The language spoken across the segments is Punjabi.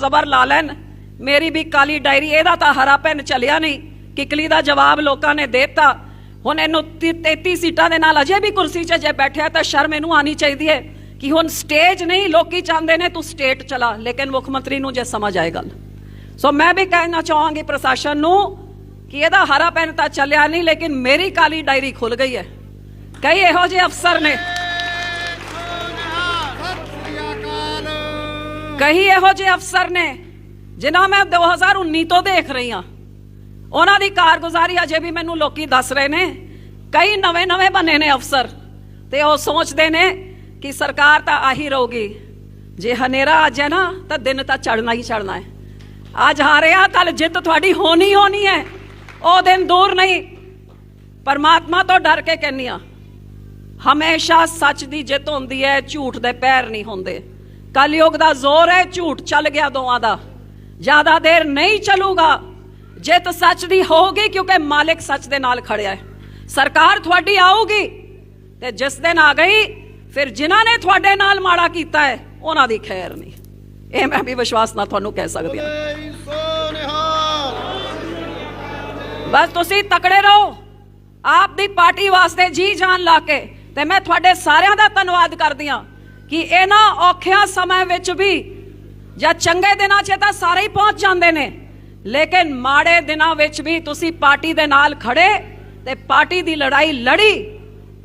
ਜ਼ਬਰ ਲਾ ਲੈਣ। ਮੇਰੀ ਵੀ ਕਾਲੀ ਡਾਇਰੀ, ਇਹਦਾ ਤਾਂ ਹਰਾ ਪੈਨ ਚੱਲਿਆ ਨਹੀਂ। ਕਿਕਲੀ ਦਾ ਜਵਾਬ ਲੋਕਾਂ ਨੇ ਦੇਤਾ। ਹੁਣ ਇਹਨੂੰ 33 ਸੀਟਾਂ ਦੇ ਨਾਲ ਅਜੇ ਵੀ ਕੁਰਸੀ 'ਚ ਜੇ ਬੈਠਿਆ ਤਾਂ ਸ਼ਰਮ ਇਹਨੂੰ ਆਣੀ ਚਾਹੀਦੀ ਹੈ ਕਿ ਹੁਣ ਸਟੇਜ ਨਹੀਂ, ਲੋਕੀ ਚਾਹੁੰਦੇ ਨੇ ਤੂੰ ਸਟੇਟ ਚਲਾ। ਲੇਕਿਨ ਮੁੱਖ ਮੰਤਰੀ ਨੂੰ ਜੇ ਸਮਝ ਆਏ ਗੱਲ। ਸੋ ਮੈਂ ਵੀ ਕਹਿਣਾ ਚਾਹਾਂਗੀ ਪ੍ਰਸ਼ਾਸਨ ਨੂੰ ਕਿ ਇਹਦਾ ਹਰਾ ਪੈਨ ਤਾਂ ਚੱਲਿਆ ਨਹੀਂ, ਲੇਕਿਨ ਮੇਰੀ ਕਾਲੀ ਡਾਇਰੀ ਖੁੱਲ ਗਈ ਹੈ। ਕਈ ਇਹੋ ਜਿਹੇ ਅਫਸਰ ਨੇ ਕਈ ਇਹੋ ਜਿਹੇ ਅਫਸਰ ਨੇ, ਜਿਨ੍ਹਾਂ ਮੈਂ 2019 ਤੋਂ ਦੇਖ ਰਹੀ ਹਾਂ। ਉਹਨਾਂ ਦੀ ਕਾਰਗੁਜ਼ਾਰੀ ਅਜੇ ਵੀ ਮੈਨੂੰ ਲੋਕੀ ਦੱਸ ਰਹੇ ਨੇ। ਕਈ ਨਵੇਂ ਨਵੇਂ ਬਣੇ ਨੇ ਅਫਸਰ, ਤੇ ਉਹ ਸੋਚਦੇ ਨੇ ਕਿ ਸਰਕਾਰ ਤਾਂ ਆਹੀ ਰਹੂਗੀ। ਜੇ ਹਨੇਰਾ ਅੱਜ ਹੈ ਨਾ, ਤਾਂ ਦਿਨ ਤਾਂ ਚੜਨਾ ਹੀ ਚੜਨਾ ਹੈ। ਅੱਜ ਹਾਰਿਆ ਕੱਲ ਜਿੱਤ ਤੁਹਾਡੀ ਹੋਣੀ ਹੋਣੀ ਹੈ। ਉਹ ਦਿਨ ਦੂਰ ਨਹੀਂ। ਪਰਮਾਤਮਾ ਤੋਂ ਡਰ ਕੇ ਕਹਿੰਨੀ ਆ ਹਮੇਸ਼ਾ ਸੱਚ ਦੀ ਜਿੱਤ ਹੁੰਦੀ ਹੈ, ਝੂਠ ਦੇ ਪੈਰ ਨਹੀਂ ਹੁੰਦੇ। ਕਲਯੁਗ ਦਾ ਜ਼ੋਰ ਹੈ, ਝੂਠ ਚੱਲ ਗਿਆ ਦੋਵਾਂ ਦਾ। ਜ਼ਿਆਦਾ ਦੇਰ ਨਹੀਂ ਚੱਲੂਗਾ। ਜਿੱਤ ਸੱਚ ਦੀ ਹੋਊਗੀ, ਕਿਉਂਕਿ ਮਾਲਿਕ ਸੱਚ ਦੇ ਨਾਲ ਖੜਿਆ ਹੈ। ਸਰਕਾਰ ਤੁਹਾਡੀ ਆਊਗੀ ਤੇ ਜਿਸ ਦਿਨ ਆ ਗਈ, ਫਿਰ ਜਿਨ੍ਹਾਂ ਨੇ ਤੁਹਾਡੇ ਨਾਲ ਮਾੜਾ ਕੀਤਾ ਹੈ, ਉਹਨਾਂ ਦੀ ਖੈਰ ਨਹੀਂ। ਇਹ ਮੈਂ ਵੀ ਵਿਸ਼ਵਾਸ ਨਾਲ ਤੁਹਾਨੂੰ ਕਹਿ ਸਕਦੀ ਹਾਂ। ਬਸ ਤੁਸੀਂ ਤਕੜੇ ਰਹੋ। ਆਪ ਦੀ ਪਾਰਟੀ ਵਾਸਤੇ ਜੀ ਜਾਨ ਲਾ ਕੇ ਤੇ ਮੈਂ ਤੁਹਾਡੇ ਸਾਰਿਆਂ ਦਾ ਧੰਨਵਾਦ ਕਰਦੀ ਹਾਂ। ਕਿ ਇਹਨਾਂ ਔਖਿਆਂ ਸਮੇਂ ਵਿੱਚ ਵੀ ਜਾਂ ਚੰਗੇ ਦਿਨਾਂ 'ਚ ਤਾਂ ਸਾਰੇ ਹੀ ਪਹੁੰਚ ਜਾਂਦੇ ਨੇ ਲੇਕਿਨ ਮਾੜੇ ਦਿਨਾਂ ਵਿੱਚ ਵੀ ਤੁਸੀਂ ਪਾਰਟੀ ਦੇ ਨਾਲ ਖੜੇ ਤੇ ਪਾਰਟੀ ਦੀ ਲੜਾਈ ਲੜੀ।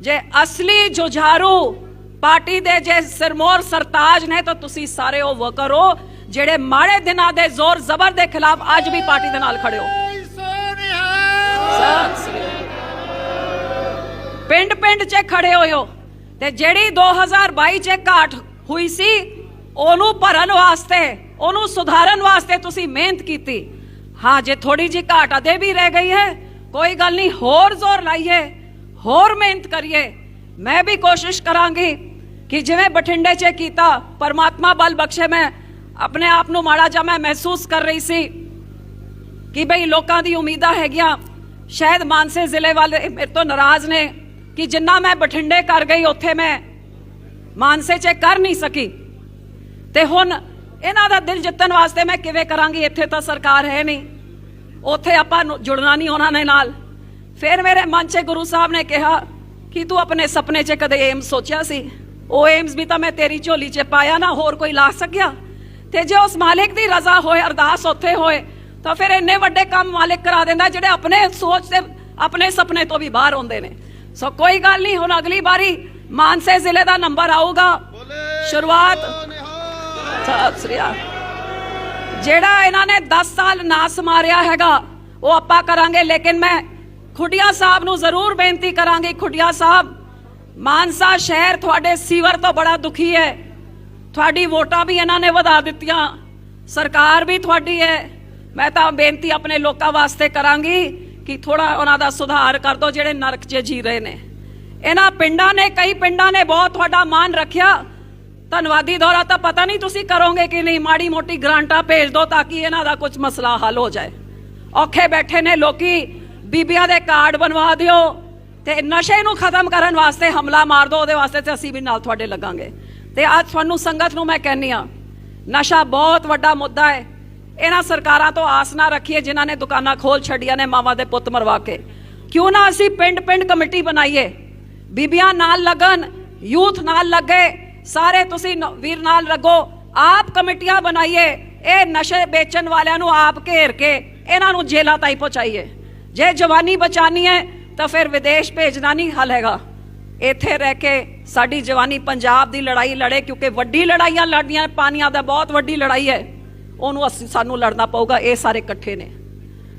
ਜੇ ਅਸਲੀ ਜੁਝਾਰੂ ਪਾਰਟੀ ਦੇ ਜੇ ਸਿਰਮੌਰ ਸਰਤਾਜ ਨੇ ਤਾਂ ਤੁਸੀਂ ਸਾਰੇ ਉਹ ਵਰਕਰ ਹੋ ਜਿਹੜੇ ਮਾੜੇ ਦਿਨਾਂ ਦੇ ਜ਼ੋਰ ਜ਼ਬਰ ਦੇ ਖਿਲਾਫ ਅੱਜ ਵੀ ਪਾਰਟੀ ਦੇ ਨਾਲ ਖੜੇ ਹੋ। ਪਿੰਡ ਪਿੰਡ 'ਚ ਖੜੇ ਹੋਏ ਹੋ। ਤੇ ਜਿਹੜੀ 2022 'ਚ ਘਾਟ ਹੋਈ ਸੀ, ਉਹਨੂੰ ਭਰਨ ਵਾਸਤੇ, ਉਹਨੂੰ ਸੁਧਾਰਨ ਵਾਸਤੇ ਤੁਸੀਂ ਮਿਹਨਤ ਕੀਤੀ। ਹਾਂ, ਜੇ ਥੋੜੀ ਜੀ ਘਾਟ ਅਦੇ ਵੀ ਰਹਿ ਗਈ ਹੈ, ਕੋਈ ਗੱਲ ਨਹੀਂ, ਹੋਰ ਜ਼ੋਰ ਲਾਈਏ, ਹੋਰ ਮਿਹਨਤ ਕਰੀਏ। ਮੈਂ ਵੀ ਕੋਸ਼ਿਸ਼ ਕਰਾਂਗੀ ਕਿ ਜਿਵੇਂ ਬਠਿੰਡੇ 'ਚ ਕੀਤਾ, ਪਰਮਾਤਮਾ ਬਲ ਬਖਸ਼ੇ ਮੈਂ, ਆਪਣੇ ਆਪ ਨੂੰ ਮਾੜਾ ਜਿਹਾ ਮੈਂ ਮਹਿਸੂਸ ਕਰ ਰਹੀ ਸੀ ਕਿ ਬਈ ਲੋਕਾਂ ਦੀ ਉਮੀਦਾਂ ਹੈਗੀਆਂ, ਸ਼ਾਇਦ ਮਾਨਸੇ ਜ਼ਿਲ੍ਹੇ ਵਾਲੇ ਮੇਰੇ ਤੋਂ ਨਾਰਾਜ਼ ਨੇ। ਕਿ ਜਿੰਨਾ ਮੈਂ ਬਠਿੰਡੇ ਕਰ ਗਈ, ਉੱਥੇ ਮੈਂ ਮਾਨਸੇ 'ਚ ਕਰ ਨਹੀਂ ਸਕੀ। ਤੇ ਹੁਣ ਇਹਨਾਂ ਦਾ ਦਿਲ ਜਿੱਤਣ ਵਾਸਤੇ ਮੈਂ ਕਿਵੇਂ ਕਰਾਂਗੀ? ਇੱਥੇ ਤਾਂ ਸਰਕਾਰ ਹੈ ਨਹੀਂ। ਉੱਥੇ ਆਪਾਂ ਜੁੜਨਾ ਨਹੀਂ ਉਹਨਾਂ ਨੇ ਨਾਲ। ਫਿਰ ਮੇਰੇ ਮਨ 'ਚ ਗੁਰੂ ਸਾਹਿਬ ਨੇ ਕਿਹਾ ਕਿ ਤੂੰ ਆਪਣੇ ਸੁਪਨੇ 'ਚ ਕਦੇ ਏਮਸ ਸੋਚਿਆ ਸੀ? ਉਹ ਏਮਸ ਵੀ ਤਾਂ ਮੈਂ ਤੇਰੀ ਝੋਲੀ 'ਚ ਪਾਇਆ ਨਾ, ਹੋਰ ਕੋਈ ਲਾ ਸਕਿਆ? ਤੇ ਜੇ ਉਸ ਮਾਲਿਕ ਦੀ ਰਜ਼ਾ ਹੋਏ, ਅਰਦਾਸ ਉੱਥੇ ਹੋਏ, ਤਾਂ ਫਿਰ ਇੰਨੇ ਵੱਡੇ ਕੰਮ ਮਾਲਿਕ ਕਰਾ ਦਿੰਦਾ ਜਿਹੜੇ ਆਪਣੇ ਸੋਚ ਤੇ, ਆਪਣੇ ਸੁਪਨੇ ਤੋਂ ਵੀ ਬਾਹਰ ਹੁੰਦੇ ਨੇ। ਸੋ ਕੋਈ ਗੱਲ ਨਹੀਂ ਹੁਣ ਅਗਲੀ ਵਾਰੀ ਮਾਨਸੇ ਜ਼ਿਲ੍ਹੇ ਦਾ ਨੰਬਰ ਆਊਗਾ। ਸ਼ੁਰੂਆਤ। ਸਤਿ ਸ੍ਰੀ ਅਕਾਲ। ਜਿਹੜਾ ਇਹਨਾਂ ਨੇ 10 ਸਾਲ ਨਾਸ ਮਾਰਿਆ ਹੈਗਾ ਉਹ ਆਪਾਂ ਕਰਾਂਗੇ ਲੇਕਿਨ ਮੈਂ ਖੁੱਡੀਆਂ ਸਾਹਿਬ ਨੂੰ ਜ਼ਰੂਰ ਬੇਨਤੀ ਕਰਾਂਗੀ ਖੁੱਡੀਆਂ ਸਾਹਿਬ ਮਾਨਸਾ ਸ਼ਹਿਰ ਤੁਹਾਡੇ ਸੀਵਰ ਤੋਂ ਬੜਾ ਦੁਖੀ ਹੈ। ਤੁਹਾਡੀ ਵੋਟਾਂ ਵੀ ਇਹਨਾਂ ਨੇ ਵਧਾ ਦਿੱਤੀਆਂ। ਸਰਕਾਰ ਵੀ ਤੁਹਾਡੀ ਹੈ। ਮੈਂ ਤਾਂ ਬੇਨਤੀ ਆਪਣੇ ਲੋਕਾਂ ਵਾਸਤੇ ਕਰਾਂਗੀ। ਕਿ ਥੋੜਾ ਉਹਨਾਂ ਦਾ ਸੁਧਾਰ ਕਰ ਦਿਓ ਜਿਹੜੇ ਨਰਕ 'ਚ ਜੀ ਰਹੇ ਨੇ। ਇਹਨਾਂ ਪਿੰਡਾਂ ਨੇ, ਕਈ ਪਿੰਡਾਂ ਨੇ ਬਹੁਤ ਤੁਹਾਡਾ ਮਾਨ ਰੱਖਿਆ। ਧੰਨਵਾਦੀ ਦੌਰਾ ਤਾਂ ਪਤਾ ਨਹੀਂ ਤੁਸੀਂ ਕਰੋਗੇ ਕਿ ਨਹੀਂ। ਮਾੜੀ ਮੋਟੀ ਗ੍ਰਾਂਟਾਂ ਭੇਜ ਦਿਓ ਤਾਂ ਕਿ ਇਹਨਾਂ ਦਾ ਕੁਝ ਮਸਲਾ ਹੱਲ ਹੋ ਜਾਏ। ਔਖੇ ਬੈਠੇ ਨੇ ਲੋਕੀ। ਬੀਬੀਆਂ ਦੇ ਕਾਰਡ ਬਣਵਾ ਦਿਓ ਤੇ ਨਸ਼ੇ ਨੂੰ ਖਤਮ ਕਰਨ ਵਾਸਤੇ ਹਮਲਾ ਮਾਰ ਦਿਓ ਉਹਦੇ ਵਾਸਤੇ ਤੇ ਅਸੀਂ ਵੀ ਨਾਲ ਤੁਹਾਡੇ ਲੱਗਾਂਗੇ। ਤੇ ਅੱਜ ਤੁਹਾਨੂੰ ਸੰਗਤ ਨੂੰ ਮੈਂ ਕਹਿੰਨੀ ਆ ਨਸ਼ਾ ਬਹੁਤ ਵੱਡਾ ਮੁੱਦਾ ਹੈ। ਇਹਨਾਂ ਸਰਕਾਰਾਂ ਤੋਂ ਆਸ ਨਾ ਰੱਖੀਏ ਜਿਨ੍ਹਾਂ ਨੇ ਦੁਕਾਨਾਂ ਖੋਲ ਛੱਡੀਆਂ ਨੇ ਮਾਵਾਂ ਦੇ ਪੁੱਤ ਮਰਵਾ ਕੇ। ਕਿਉਂ ਨਾ ਅਸੀਂ ਪਿੰਡ ਪਿੰਡ ਕਮੇਟੀ ਬਣਾਈਏ? ਬੀਬੀਆਂ ਨਾਲ ਲੱਗਣ, ਯੂਥ ਨਾਲ ਲੱਗੇ, ਸਾਰੇ ਤੁਸੀਂ ਵੀਰ ਨਾਲ ਲੱਗੋ, ਆਪ ਕਮੇਟੀਆਂ ਬਣਾਈਏ, ਇਹ ਨਸ਼ੇ ਵੇਚਣ ਵਾਲਿਆਂ ਨੂੰ ਆਪ ਘੇਰ ਕੇ ਇਹਨਾਂ ਨੂੰ ਜੇਲਾਂ ਤਾਈ ਪਹੁੰਚਾਈਏ। ਜੇ ਜਵਾਨੀ ਬਚਾਨੀ ਹੈ, ਤਾਂ ਫਿਰ ਵਿਦੇਸ਼ ਭੇਜਣਾ ਨਹੀਂ ਹੱਲ ਹੈਗਾ। ਇੱਥੇ ਰਹਿ ਕੇ ਸਾਡੀ ਜਵਾਨੀ ਪੰਜਾਬ ਦੀ ਲੜਾਈ ਲੜੇ, ਕਿਉਂਕਿ ਵੱਡੀ ਲੜਾਈਆਂ ਲੜਦੀਆਂ, ਪਾਣੀਆਂ ਦਾ ਬਹੁਤ ਵੱਡੀ ਲੜਾਈ ਹੈ। ਉਹਨੂੰ ਅਸੀਂ, ਸਾਨੂੰ ਲੜਨਾ ਪਊਗਾ, ਇਹ ਸਾਰੇ ਇਕੱਠੇ ਨੇ।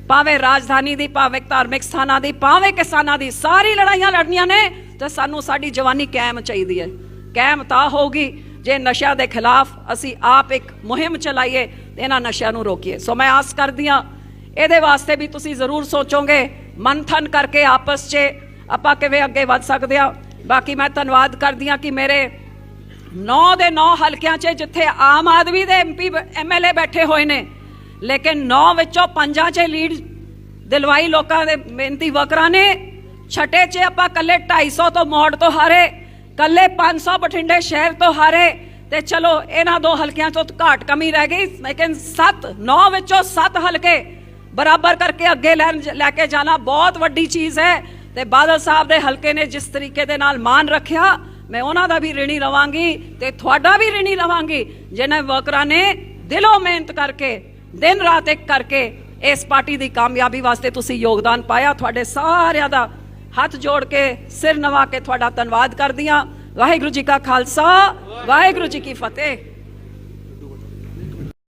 ਭਾਵੇਂ ਰਾਜਧਾਨੀ ਦੀ, ਭਾਵੇਂ ਧਾਰਮਿਕ ਸਥਾਨਾਂ ਦੀ, ਭਾਵੇਂ ਕਿਸਾਨਾਂ ਦੀ, ਸਾਰੀ ਲੜਾਈਆਂ ਲੜਨੀਆਂ ਨੇ ਤੇ ਸਾਨੂੰ ਸਾਡੀ ਜਵਾਨੀ ਕਾਇਮ ਚਾਹੀਦੀ ਹੈ। ਕਾਇਮ ਤਾਂ ਹੋਊਗੀ ਜੇ ਨਸ਼ਿਆਂ ਦੇ ਖਿਲਾਫ ਅਸੀਂ ਆਪ ਇੱਕ ਮੁਹਿੰਮ ਚਲਾਈਏ ਤੇ ਇਹਨਾਂ ਨਸ਼ਿਆਂ ਨੂੰ ਰੋਕੀਏ। ਸੋ ਮੈਂ ਆਸ ਕਰਦੀ ਹਾਂ, ਇਹਦੇ ਵਾਸਤੇ ਵੀ ਤੁਸੀਂ ਜ਼ਰੂਰ ਸੋਚੋਗੇ, ਮੰਥਨ ਕਰਕੇ ਆਪਸ 'ਚ ਆਪਾਂ ਕਿਵੇਂ ਅੱਗੇ ਵੱਧ ਸਕਦੇ ਆ ਬਾਕੀ ਮੈਂ ਧੰਨਵਾਦ ਕਰਦੀ ਹਾਂ ਕਿ ਮੇਰੇ 9 ਦੇ 9 ਹਲਕਿਆਂ 'ਚ ਜਿੱਥੇ ਆਮ ਆਦਮੀ ਦੇ ਐਮਪੀ ਐਮਐਲਏ ਬੈਠੇ ਹੋਏ ਨੇ, ਲੇਕਿਨ 9 ਵਿੱਚੋਂ ਪੰਜਾਂ 'ਚ ਲੀਡ ਦਿਲਵਾਈ ਲੋਕਾਂ ਦੇ ਮਿਹਨਤੀ ਵਰਕਰਾਂ ਨੇ। ਛਟੇ 'ਚ ਆਪਾਂ ਕੱਲੇ 250 ਤੋਂ ਮੋੜ ਤੋਂ ਹਾਰੇ ਕੱਲੇ 500 ਬਠਿੰਡੇ ਸ਼ਹਿਰ ਤੋਂ ਹਾਰੇ, ਤੇ ਚਲੋ ਇਹਨਾਂ ਦੋ ਹਲਕਿਆਂ ਤੋਂ ਘਾਟ ਕਮੀ ਰਹਿ ਗਈ, ਲੇਕਿਨ 7 9 ਵਿੱਚੋਂ 7 ਹਲਕੇ ਬਰਾਬਰ ਕਰਕੇ ਅੱਗੇ ਲੈਣ ਲੈ ਕੇ ਜਾਣਾ ਬਹੁਤ ਵੱਡੀ ਚੀਜ਼ ਹੈ, ਤੇ ਬਾਦਲ ਸਾਹਿਬ ਦੇ ਹਲਕੇ ਨੇ ਜਿਸ ਤਰੀਕੇ ਦੇ ਨਾਲ ਮਾਨ ਰੱਖਿਆ ਮੈਂ ਉਹਨਾਂ ਦਾ ਵੀ ਰਿਣੀ ਰਵਾਂਗੀ ਤੇ ਤੁਹਾਡਾ ਵੀ ਰਿਣੀ ਰਵਾਂਗੀ। ਜਿਹਨੇ ਵਰਕਰਾਂ ਨੇ ਦਿਲੋਂ ਮਿਹਨਤ ਕਰਕੇ, ਦਿਨ ਰਾਤ ਇੱਕ ਕਰਕੇ ਇਸ ਪਾਰਟੀ ਦੀ ਕਾਮਯਾਬੀ ਵਾਸਤੇ ਤੁਸੀਂ ਯੋਗਦਾਨ ਪਾਇਆ, ਤੁਹਾਡੇ ਸਾਰਿਆਂ ਦਾ ਹੱਥ ਜੋੜ ਕੇ, ਸਿਰ ਨਵਾ ਕੇ ਤੁਹਾਡਾ ਧੰਨਵਾਦ ਕਰਦੀ ਹਾਂ। ਵਾਹਿਗੁਰੂ ਜੀ ਕਾ ਖਾਲਸਾ, ਵਾਹਿਗੁਰੂ ਜੀ ਕੀ ਫਤਿਹ।